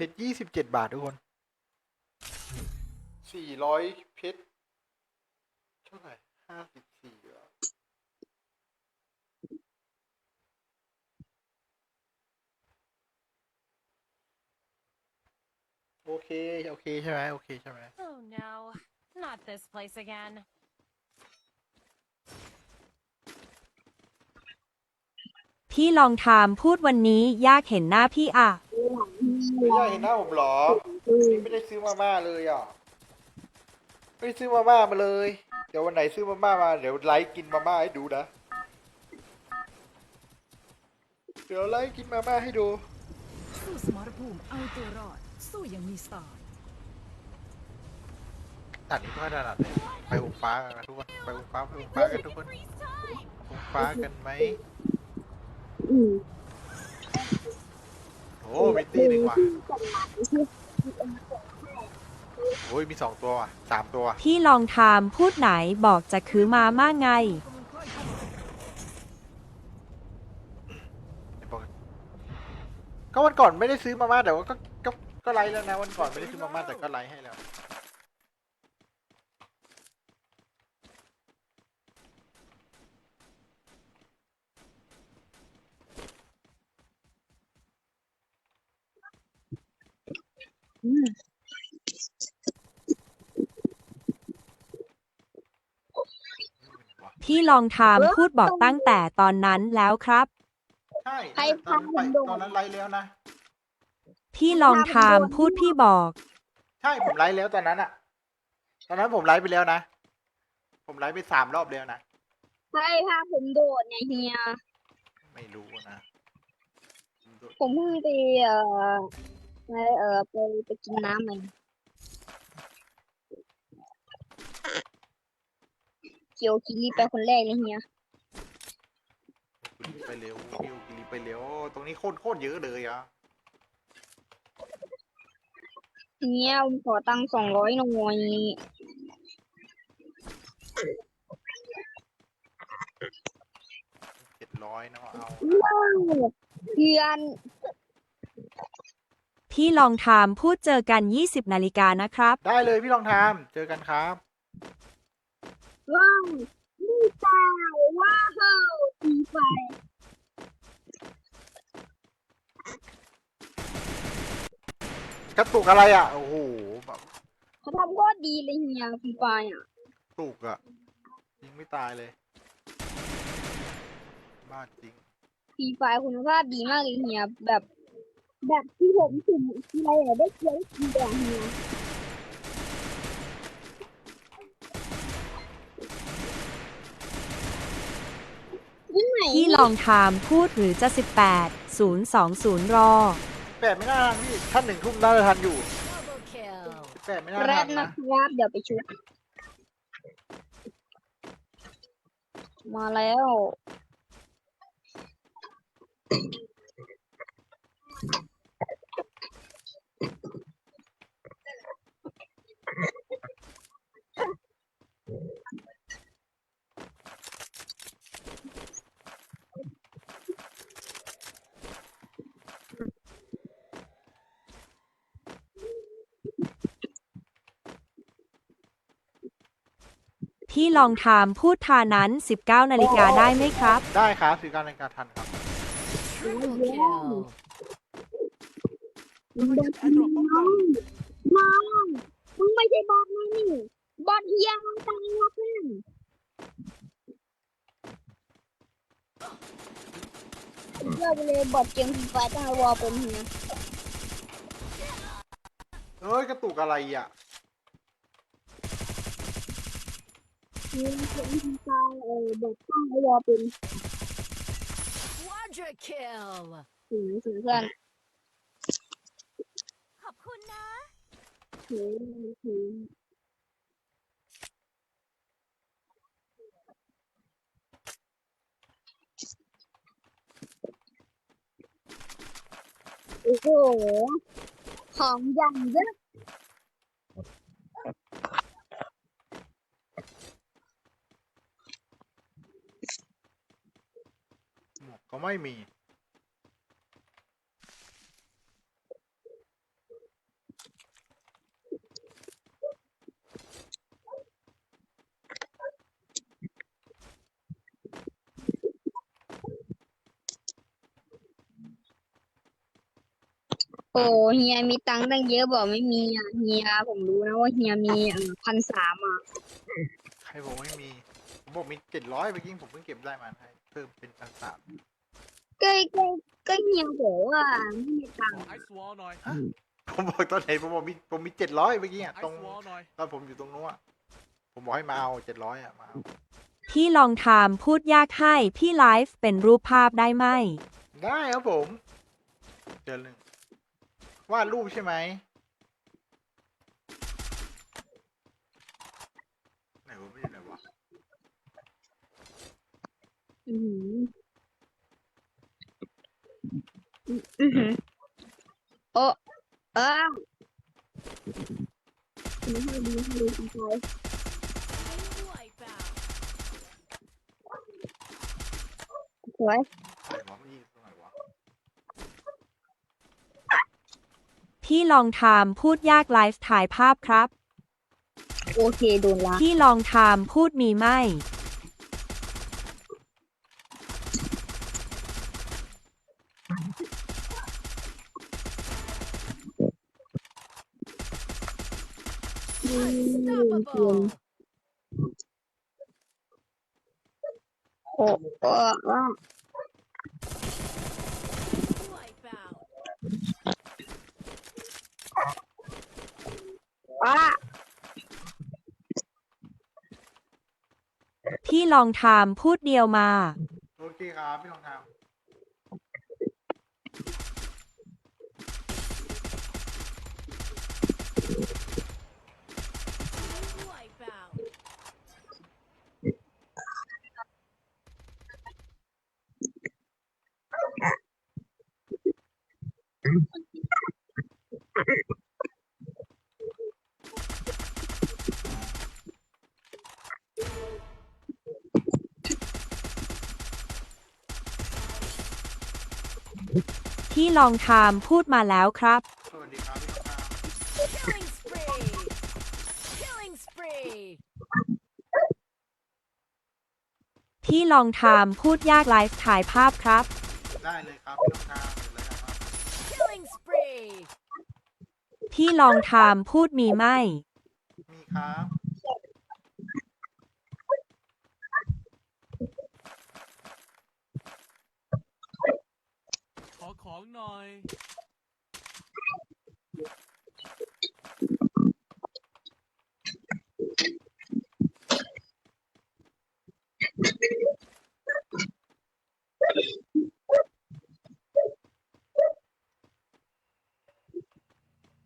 เพชรยี่สิบเจ็ดบาททุกคนสี่ร้อยเพชรเท่าไหร่ห้าสิบสี่เหรอโอเค โอเค ใช่ไหมโอเค ใช่ไหม Oh no, not this place again. พี่ลองทามพูดวันนี้ยากเห็นหน้าพี่อะ ไม่ได้เห็นหน้าผมเหรอนี่ไม่ได้ซื้อมาม่าเลยอะไม่ได้ซื้อมาม่ามาเลย เดี๋ยววันไหนซื้อมาม่ามาเดี๋ยวไลฟ์กินมาม่าให้ดูนะ เดี๋ยวไลฟ์กินมาม่าให้ดู สู้สมรภูมิเอาตัวรอด สู้อยังมีสไตล์ตัดนี้ก็ถนัดเลยไปองฟ้ากันทุกคนไปองฟ้าไปองฟ้ากันทุกคนองฟ้ากันไหม โอ้มีตีหนึ่งว่ะโอ้ยมีสองตัวว่ะสามตัว พี่ลองทามพูดไหนบอกจะคือมาม่าไง ก็วันก่อนไม่ได้ซื้อมาม่าแต่ว่าก็ก็ก็ไลฟ์แล้วนะวันก่อนไม่ได้ซื้อมาม่าแต่ก็ไลฟ์ให้แล้ว พี่ลองทามพูดบอกตั้งแต่ตอนนั้นแล้วครับ ใช่ใครตอนนั้นไปพาผมโดนตอนนั้นไลฟ์แล้วนะ พี่ลองทามพูดพี่บอก ใช่ผมไลฟ์แล้วตอนนั้นอะตอนนั้นผมไลฟ์ไปแล้วนะ ผมไลฟ์ไปสามรอบแล้วนะ ใช่พาผมโดดเนี่ยเฮีย ไม่รู้นะผมดูผมเพิ่งไปเอ่อ ไปเอ่อไปไปกินน้ำมันเกี่ยวกิริไปคนแรกเลยเฮียคุณไปเร็วนิวกิริไปเร็วตรงนี้โคตรโคตรเยอะเลยอะเฮียผมขอตังค์สองร้อยหน่อยเจ็ดร้อยเนาะเอาว้าวเพื่อน พี่ลองทามพูดเจอกัน 20 นาฬิกานะครับ ได้เลยพี่ลองทำเจอกันครับ ว้าวนี่ตายว้าวดีไปกระตุกอะไรอะ โอ้โหแบบเขาทำก็ดีเลยเฮียฟรีไฟอะตุกอะยิงไม่ตายเลย บ้าจริงฟรีไฟคุณภาพดีมากเลยเฮียแบบ แบบที่ผมสุ่มทีไรอะได้เกียร์ได้กินแต่เฮียยิ่งไหนพี่ลองทามพูดหรือจะ 18 020 รอ แปดไม่น่าทันพี่ท่านหนึ่งทุ่มน่าจะทันอยู่ Double kill. แปดไม่น่าแรทัดนนะนะครับเดี๋ยวไปชุดมาแล้ว พี่ลองทามพูดทานั้น 19 นาฬิกาได้ไหมครับ ได้ครับซื้อการรายการทันครับ Triple kill. มึงโดนน้องน้องมึงไม่ใช่บอทนะนี่ บอทเฮียมันตายวะเพื่อนเลือกไปเลยบอทเกมฟรีไฟตั้งแต่วอลเป็นเฮียเอ้ย กระตุกอะไรอะ เฮียเกมฟรีไฟเออบอทตั้งแต่วอลเป็น Quadra kill. ถึงถึงเพื่อนขอบคุณนะถึงถึง โอ้โห ของอย่างเยอะ ก็ไม่มี โอ้เฮียมีตังค์ตั้งเยอะบอกไม่มีอะเฮียผมรู้นะว่าเฮียมีพันสามอะใครบอกไม่มี ผมบอกมีเจ็ดร้อยไปกิ้งผมเพิ่งเก็บได้มาให้เพิ่มเป็นพันสาม ก็ก็ก็เฮียบอกว่าไม่มีตังค์ไอซ์วอลหน่อยผมบอกตอนไหนผมบอกมีผมมีเจ็ดร้อยเมื่อกี้อะไอตรงซ์วอลหน่อยตอนผมอยู่ตรงนู้นอะผมบอกให้มาเอาเจ็ดร้อยอะมาเอาพี่ลองทำพูดยากให้พี่ไลฟ์เป็นรูปภาพได้ไหม ได้ครับผมเดี๋ยวหนึ่งวาดรูปใช่ไหมไหนวะไม่อยู่ไหนวะ อือหือ อือหือโอ้เออไม่ให้ดีให้ดีคุณชาย Wipeout. สวยไหนวะไม่อยู่ตรงไหนวะพี่ลองทำพูดยากไลฟ์ถ่ายภาพครับ โอเค โดนละ พี่ลองทำพูดมีไหม เย็นโอ้โอ้ว่า Wipeout. ว่าพี่ลองทำพูดเดียวมา โอเคครับพี่ลองท Wipeout. พี่ลองทำพูดมาแล้วครับำสวัสดีครับพี่ลองท Killing spree. Killing spree. พี่ลองทำพูดยากไลฟ์ถ่ายภาพครับ ได้เลยครับพี่ลองทำเดี๋ยวเลยนะครับ Killing spree. พี่ลองทำพูดมีไหม มีครับ ของหน่อย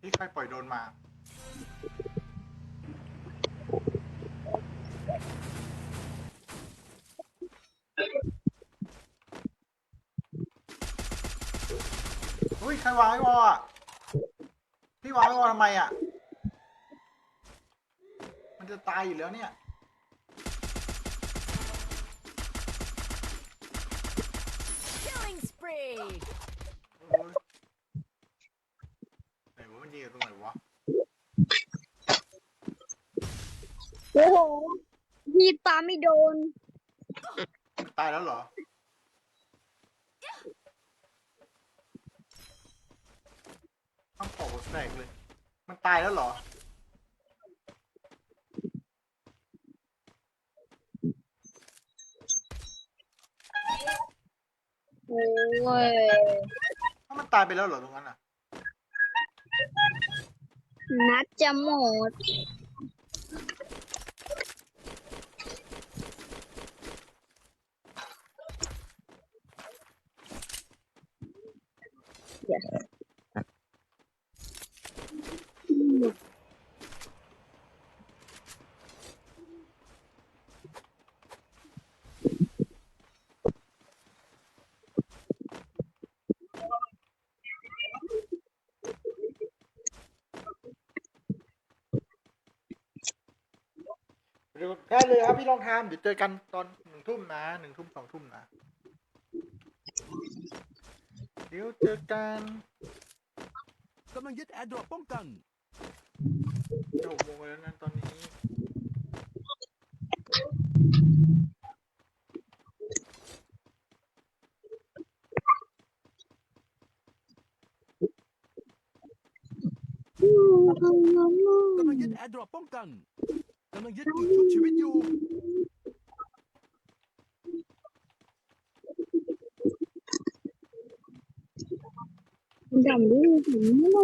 พี่ใครปล่อยโดนมา เฮ้ย ใค รวางไอ้วอลอะพี่วางไอ้วอลทำไมอะมันจะตายอยู่แล้วเนี่ย Killing spree. โอ้ยไหนวะมันยิงกับตรงไหนวะ โอ้โหพี่ปาไม่โดนมันตายแล้วเหรอ ต้องขอหัวแตกเลย มันตายแล้วเหรอ โอ้ยถ้ามันตายไปแล้วเหรอตรงนั้นอะ นัดจะหมด ได้เลยครับพี่ลองทำเดี๋ยวเจอกันตอนหนึ่งทุ่มนะหนึ่งทุ่มสองทุ่มนะเดี๋ยวเจอกันกำลังยึดแอร์ดรอปป้องกันจะหกโมงแล้วนะตอนนี้กำลังยึดแอร์ดรอปป้องกันกำลังยึดจุดชุบชีวิตอยู่ดำด้วยถึงไม่ได้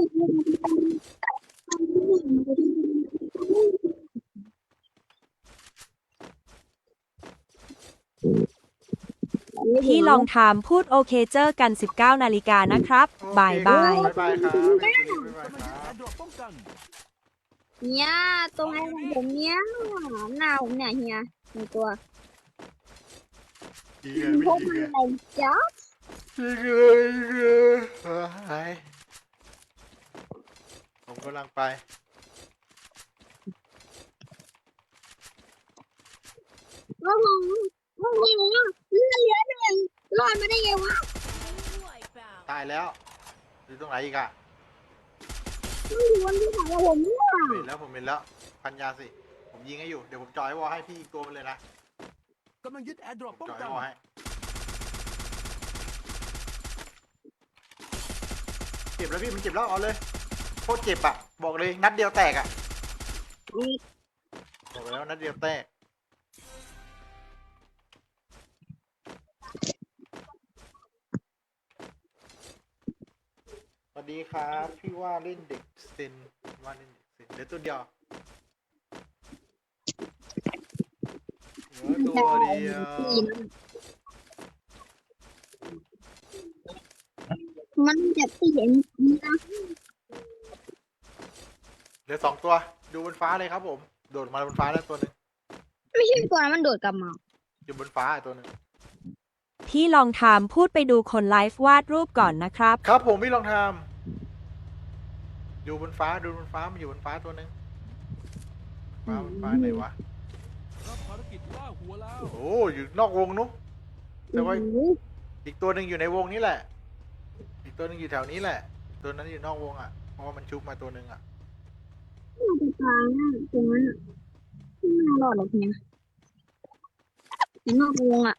พี่ลองทามพูดโอเคเจอกัน 19 นาฬิกานะครับบายบาย บายบายครับพี่บ๊ายบายกำลังคยึดรัแอบร์ดรอปป้องกัน เนี่ยตรงไอ้ของผมเนี่ยหน้าผมเนี่ยเฮียมีตัวยิงเลยพวกไม่มันยิงอะไรจ๊ะเลยยิงเลยเฮ้ยผมกำลังไปโอ้โหโอ้โหเลือดเหลือหนึ่งรอดมาได้ไงวะ Wipeout. ตายแล้วอยู่ตรงไหนอีกอะ ต้องอยู่บนที่ไหนกับผมเนี่ยผมเห็นแล้วผมเห็นแล้วพันยาสิ ผมยิงให้อยู่ เดี๋ยวผมจอยให้วอลให้พี่อีกตัวมันเลยนะกำลังยึดแอร์ดรอปผมป้องจอยกัให้น วอลให้ เจ็บแล้วพี่มันเจ็บแล้วเอาเลยโคตรเจ็บอะบอกเลยนัดเดียวแตกอะบอกแล้วนัดเดียวแตก สวัสดีครับ พี่ว่าเล่นเด็ก เซนว่าเล่นเด็กเซนเดี๋ยวตัวเดียวเหลือตัวเดียวมันจะเปลี่ยนนะเหลือสองตัว ดูบนฟ้าเลยครับผม โดดมาบนฟ้าแล้วตัวหนึ่งไม่ใช่ตัวนั้นมันโดดกลับมาอยู่บนฟ้าอีกตัวหนึ่งพี่ลองทามพูดไปดูคนไลฟ์วาดรูปก่อนนะครับ ครับผมพี่ลองทำ อยู่บนฟ้าดูบนฟ้ามันอยู่บนฟ้าตัวหนึ่งฟ้าบนฟ้าไหนวะรับภารกิจล่าหัวแล้ว โอ้อยู่นอกวงนุ๊กแต่ว่าอีกตัวหนึ่งอยู่ในวงนี้แหละ อีกตัวหนึ่งอยู่แถวนี้แหละ ตัวนั้นอยู่นอกวงอะเพราะว่ามันชุบมาตัวหนึ่งอะน่าจะตายนะตรงนั้นอะไม่น่ารอดหรอกเนี่ยแต่นอกวงอะ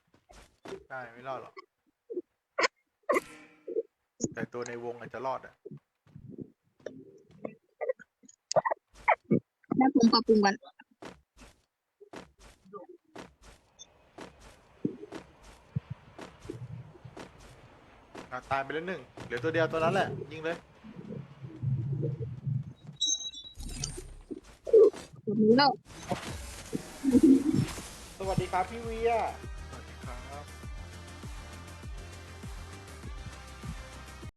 ใช่ไม่รอดหรอกแต่ตัวในวงอาจจะรอดอะ แล้วผมปรับปรุงกันอะตายไปแล้วหนึ่งเหลือตัวเดียวตัวนั้นแหละ ยิงเลย แบบนี้แล้ว สวัสดีครับพี่เวีย